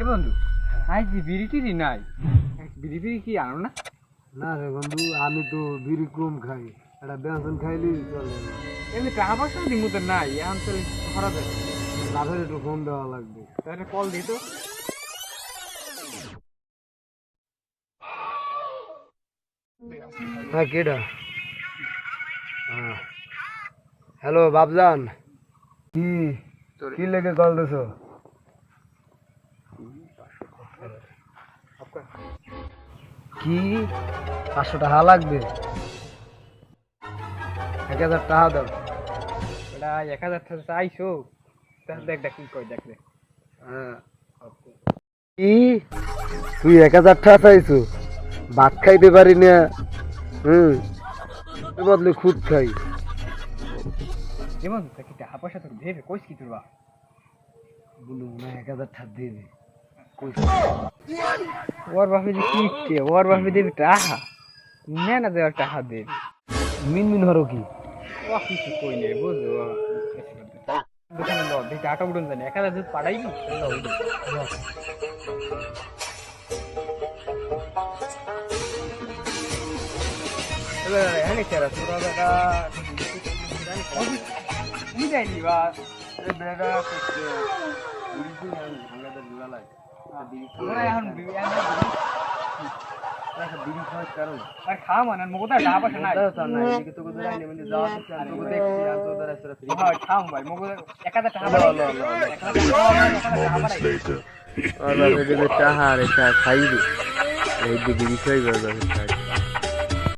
এ বন্ধু আজ বিড়ি টিড়ি নাই বিড়ি বিড়ি কি আনো না? না রে বন্ধু আমি তো বিড়ি কম খাই। একটা বেসন খাইলি চলে। এমনি টাকা পয়সা দিমু তো নাই এখন তো খরা লাভের একটু ফোন দেওয়া লাগবে। তাহলে কল দিত হ্যাঁ কেডা? হ্যাঁ। হ্যালো বাবজান কি? কি লেগে কল দিছো? কি? পাঁচশো টাকা লাগবে। এক হাজার টাকা দাও। ওটা এক হাজার টাকা চাইছো তাহলে দেখ দেখ কি কই দেখ দেখ। হ্যাঁ। কি? তুই এক হাজার টাকা চাইছো? ভাত খাইতে পারি না। হুম? বদলে খুদ খাই। যেমন কি টাকা পয়সা তোর ভেবে কইস কি তোর বা বলু না এক হাজার টাকা দিবি। ওর বাপে যে কিটে ওর বাপে দেবি টাকা না না দেওয়ার টাকা দেবে। মিন মিন হরো কি? ও, কিছু কই নেই, বুঝলো? দোকানে দেখি টাকা উঠুন জানি। এক উঠুন। এবার এখানে কেরা তোরা বেটা কি বা বেটা করছে মানে হ্যাঁ খাইবে। এই দিকে বিষয়